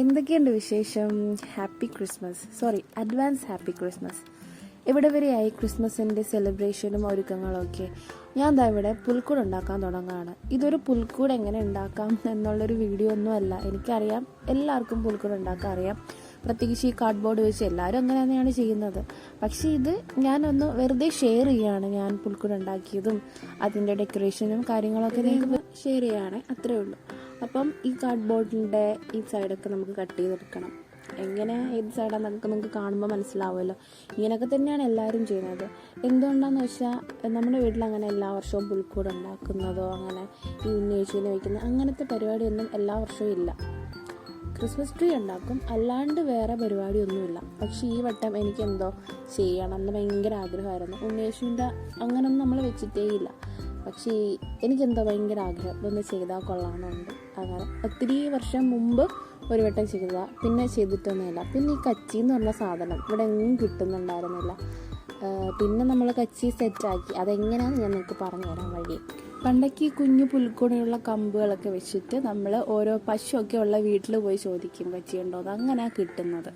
എന്തൊക്കെയുണ്ട് വിശേഷം? Happy Christmas sorry advance happy Christmas ഇവിടെ വരെയായി ക്രിസ്മസിന്റെ സെലിബ്രേഷനും ഒരുക്കങ്ങളൊക്കെ ഞാൻ ദാ ഇവിടെ പുൽക്കൂട് ഉണ്ടാക്കാൻ തുടങ്ങുകയാണ്. ഇതൊരു പുൽക്കൂട് എങ്ങനെ ഉണ്ടാക്കാം എന്നുള്ളൊരു വീഡിയോ ഒന്നുമല്ല എനിക്കറിയാം എല്ലാവർക്കും പുൽക്കൂട് ഉണ്ടാക്കാൻ അറിയാം. പ്രത്യേകിച്ച് ഈ കാർഡ്ബോർഡ് വെച്ച് എല്ലാവരും അങ്ങനെ തന്നെയാണ് ചെയ്യുന്നത്. പക്ഷേ ഇത് ഞാനൊന്ന് വെറുതെ ഷെയർ ചെയ്യാണ് ഞാൻ പുൽക്കൂട് ഉണ്ടാക്കിയതും അതിന്റെ ഡെക്കറേഷനും കാര്യങ്ങളൊക്കെ നിങ്ങൾക്ക് ഷെയർ ചെയ്യാണ് അത്രേ ഉള്ളൂ. അപ്പം ഈ കാർഡ് കാർഡ്ബോർഡിന്റെ ഈ സൈഡൊക്കെ നമുക്ക് കട്ട് ചെയ്തെടുക്കണം എങ്ങനെ ഏത് സൈഡാണെന്നൊക്കെ നമുക്ക് കാണുമ്പോൾ മനസ്സിലാവുമല്ലോ. ഇങ്ങനെയൊക്കെ തന്നെയാണ് എല്ലാവരും ചെയ്യുന്നത്. എന്തുകൊണ്ടാണെന്ന് വെച്ചാൽ നമ്മുടെ വീട്ടിൽ അങ്ങനെ എല്ലാ വർഷവും പുൽക്കൂട് ഉണ്ടാക്കുന്നതോ അങ്ങനെ ഈ ഉന്നയിച്ചിനെ വയ്ക്കുന്ന അങ്ങനത്തെ പരിപാടിയൊന്നും എല്ലാ വർഷവും ഇല്ല. ക്രിസ്മസ് ട്രീ ഉണ്ടാക്കും. അല്ലാണ്ട് വേറെ പരിപാടിയൊന്നുമില്ല. പക്ഷേ ഈ വട്ടം എനിക്ക് എന്തോ ചെയ്യണം എന്ന് ഭയങ്കര ആഗ്രഹമായിരുന്നു. ഉന്നയിച്ചുവിന്റെ അങ്ങനൊന്നും നമ്മൾ വെച്ചിട്ടേ ഇല്ല. പക്ഷേ എനിക്കെന്തോ ഭയങ്കര ആഗ്രഹം. ഇതൊന്ന് ചെയ്താൽ കൊള്ളാമെന്നുണ്ട്. അങ്ങനെ ഒത്തിരി വർഷം മുമ്പ് ഒരു വട്ടം ചെയ്തതാ. പിന്നെ ചെയ്തിട്ടൊന്നുമില്ല. പിന്നെ ഈ കച്ചി എന്ന് പറഞ്ഞ സാധനം ഇവിടെ എങ്ങും കിട്ടുന്നുണ്ടായിരുന്നില്ല. പിന്നെ നമ്മൾ കച്ചി സെറ്റാക്കി. അതെങ്ങനെയാണെന്ന് ഞാൻ നിങ്ങൾക്ക് പറഞ്ഞു തരാൻ വഴി. പണ്ടൊക്കെ ഈ കുഞ്ഞു പുൽക്കൂടെയുള്ള കമ്പുകളൊക്കെ വെച്ചിട്ട് നമ്മൾ ഓരോ പശുവൊക്കെ ഉള്ള വീട്ടിൽ പോയി ചോദിക്കും കച്ചി ഉണ്ടോ? എന്ന് അങ്ങനെയാണ് കിട്ടുന്നത്.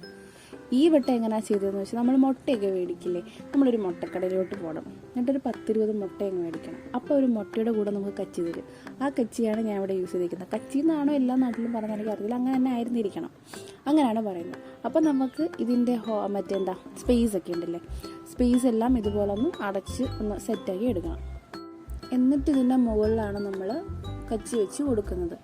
ഈ വട്ടം എങ്ങനെയാണ് ചെയ്തതെന്ന് വെച്ചാൽ നമ്മൾ മുട്ടയൊക്കെ മേടിക്കില്ലേ? നമ്മളൊരു മുട്ടക്കടയിലോട്ട് പോകണം എന്നിട്ടൊരു പത്തിരുപത് അങ്ങ് മേടിക്കണം. അപ്പോൾ ഒരു മുട്ടയുടെ കൂടെ നമുക്ക് കച്ചി തരും. ആ കച്ചിയാണ് ഞാൻ ഇവിടെ യൂസ് ചെയ്തിരിക്കുന്നത് കച്ചി എന്നാണോ എല്ലാ നാട്ടിലും പറഞ്ഞാൽ എനിക്ക് അറിയില്ല അങ്ങനെ തന്നെ ആയിരുന്നിരിക്കണം. അങ്ങനെയാണ് പറയുന്നത്. അപ്പോൾ നമുക്ക് ഇതിന്റെ ഹോ മറ്റെന്താ സ്പേസ് ഒക്കെ ഉണ്ടല്ലേ? സ്പേസ് എല്ലാം ഇതുപോലെ ഒന്ന് അടച്ച് ഒന്ന് സെറ്റാക്കി എടുക്കണം. എന്നിട്ട് ഇതിന്റെ മുകളിലാണ് നമ്മൾ കച്ചി വെച്ച് കൊടുക്കുന്നത്.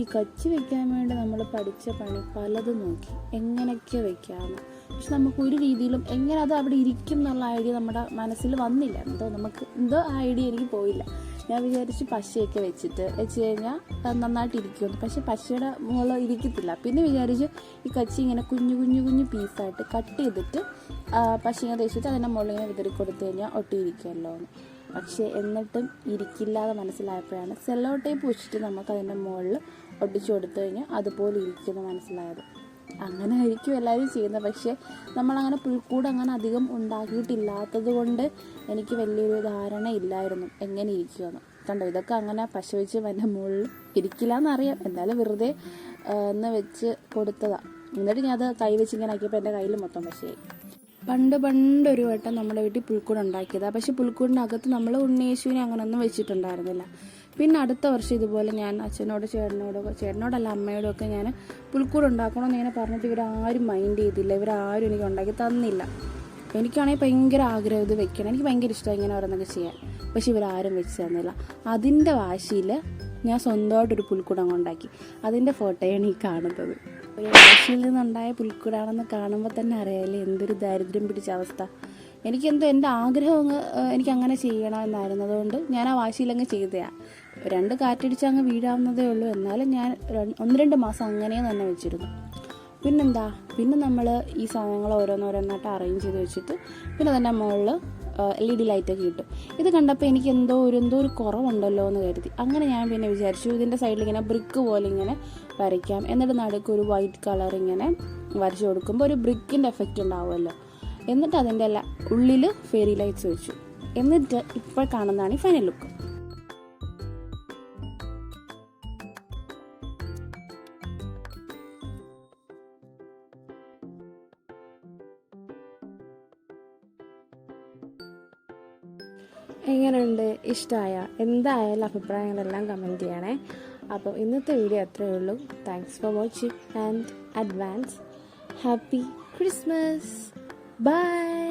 ഈ കച്ചി വെക്കാൻ വേണ്ടി നമ്മൾ പഠിച്ച പണി പലതും നോക്കി. എങ്ങനെയൊക്കെ വെക്കാമെന്ന്. പക്ഷെ നമുക്ക് ഒരു രീതിയിലും എങ്ങനെ അത് അവിടെ ഇരിക്കും എന്നുള്ള ഐഡിയ നമ്മുടെ മനസ്സിൽ വന്നില്ല. എന്തോ നമുക്ക് എന്തോ ഐഡിയ എനിക്ക് പോയില്ല. ഞാൻ വിചാരിച്ച് പശയൊക്കെ വെച്ചിട്ട് വെച്ച് കഴിഞ്ഞാൽ നന്നായിട്ട് പക്ഷെ പശയുടെ മുകളിൽ ഇരിക്കത്തില്ല. പിന്നെ വിചാരിച്ച് ഈ കച്ചി ഇങ്ങനെ കുഞ്ഞു കുഞ്ഞു കുഞ്ഞു പീസായിട്ട് കട്ട് ചെയ്തിട്ട് പശയെ തേച്ചിട്ട് അതിന്റെ മുകളിൽ ഇങ്ങനെ വിതറി കൊടുത്തു കഴിഞ്ഞാൽ ഒട്ടിയിരിക്കുമല്ലോ എന്ന്. പക്ഷേ എന്നിട്ടും ഇരിക്കില്ലാതെ മനസ്സിലായപ്പോഴാണ് സെല്ലോ ടേപ്പ് വെച്ചിട്ട് നമുക്ക് അതിന്റെ മുകളിൽ ഒട്ടിച്ചു കൊടുത്തു കഴിഞ്ഞാൽ അതുപോലെ ഇരിക്കുന്നു മനസ്സിലായത്. അങ്ങനെ ആയിരിക്കും എല്ലാവരും ചെയ്യുന്നത്. പക്ഷേ നമ്മളങ്ങനെ പുൽക്കൂട് അങ്ങനെ അധികം ഉണ്ടാക്കിയിട്ടില്ലാത്തത് കൊണ്ട് എനിക്ക് വലിയൊരു ധാരണ ഇല്ലായിരുന്നു. എങ്ങനെ ഇരിക്കുമെന്ന് കണ്ടോ ഇതൊക്കെ അങ്ങനെ പശ വെച്ച് എന്റെ മുകളിൽ ഇരിക്കില്ല എന്നറിയാം എന്നാലും വെറുതെ എന്ന് വെച്ച് കൊടുത്തതാണ് എന്നിട്ട് ഞാൻ അത് കൈ വെച്ച് ഇങ്ങനെ ആക്കിയപ്പോൾ എന്റെ കയ്യിൽ മൊത്തം പശയായി പണ്ട് പണ്ട് ഒരു വട്ടം നമ്മുടെ വീട്ടിൽ പുൽക്കൂട് ഉണ്ടാക്കിയതാണ് പക്ഷെ പുൽക്കൂടിനകത്ത് നമ്മൾ ഉണ്ണിയേശുവിനെ അങ്ങനെയൊന്നും വെച്ചിട്ടുണ്ടായിരുന്നില്ല. പിന്നെ അടുത്ത വർഷം ഇതുപോലെ ഞാൻ അച്ഛനോട് ചേട്ടനോടോ ചേട്ടനോടല്ല അമ്മയോടും ഒക്കെ ഞാൻ പുൽക്കൂട് ഉണ്ടാക്കണമെന്ന് ഇങ്ങനെ പറഞ്ഞിട്ട് ഇവരാരും മൈൻഡ് ചെയ്തില്ല. ഇവരാരും എനിക്ക് ഉണ്ടാക്കി തന്നില്ല. എനിക്കാണെങ്കിൽ ഭയങ്കര ആഗ്രഹം ഇത് വെക്കണം. എനിക്ക് ഭയങ്കര ഇഷ്ടമാണ് ഇങ്ങനെ ഓരോന്നൊക്കെ ചെയ്യാൻ. പക്ഷെ ഇവരാരും വെച്ച് തന്നില്ല. അതിന്റെ വാശിയിൽ ഞാൻ സ്വന്തമായിട്ടൊരു പുൽക്കൂടം ഉണ്ടാക്കി. അതിന്റെ ഫോട്ടോയാണ് ഈ കാണുന്നത്. ഒരു വാശിയിൽ നിന്നുണ്ടായ പുൽക്കൂടാണെന്ന് കാണുമ്പോൾ തന്നെ അറിയാമല്ലേ എന്തൊരു ദാരിദ്ര്യം പിടിച്ച അവസ്ഥ. എനിക്കെന്തോ എന്റെ ആഗ്രഹം അങ്ങ് എനിക്ക് അങ്ങനെ ഞാൻ ആ വാശിയിലങ്ങ് ചെയ്തതാണ് രണ്ട് കാറ്റടിച്ച് അങ്ങ് വീഴാവുന്നതേ ഉള്ളൂ. എന്നാലും ഞാൻ ഒന്ന് രണ്ട് മാസം അങ്ങനെ തന്നെ വെച്ചിരുന്നു. പിന്നെന്താ? പിന്നെ നമ്മൾ ഈ സാധനങ്ങൾ ഓരോന്നോരോന്നായിട്ട് അറേഞ്ച് ചെയ്ത് വെച്ചിട്ട് പിന്നെ തന്നെ മുകളിൽ എൽ ഇ ഡി ലൈറ്റൊക്കെ കിട്ടും ഇത് കണ്ടപ്പോൾ എനിക്ക് എന്തോ ഒരു എന്തോ ഒരു കുറവുണ്ടല്ലോ എന്ന് കരുതി. അങ്ങനെ ഞാൻ പിന്നെ വിചാരിച്ചു ഇതിന്റെ സൈഡിൽ ഇങ്ങനെ ബ്രിക്ക് പോലെ ഇങ്ങനെ വരയ്ക്കാം. എന്നിട്ട് നടുക്ക് ഒരു വൈറ്റ് കളർ ഇങ്ങനെ വരച്ചു കൊടുക്കുമ്പോൾ ഒരു ബ്രിക്കിന്റെ എഫക്റ്റ് ഉണ്ടാവുമല്ലോ. എന്നിട്ട് അതിന്റെ ഉള്ളിൽ ഫെയറി ലൈറ്റ്സ് വെച്ചു. എന്നിട്ട് ഇപ്പോൾ കാണുന്നതാണ് ഈ ഫൈനൽ ലുക്ക് എങ്ങനെയുണ്ട് ഇഷ്ടമായ എന്തായാലും അഭിപ്രായങ്ങളെല്ലാം കമന്റ് ചെയ്യണേ. അപ്പോൾ ഇന്നത്തെ വീഡിയോ അത്രയേ ഉള്ളൂ. Thanks for watching and advance happy Christmas bye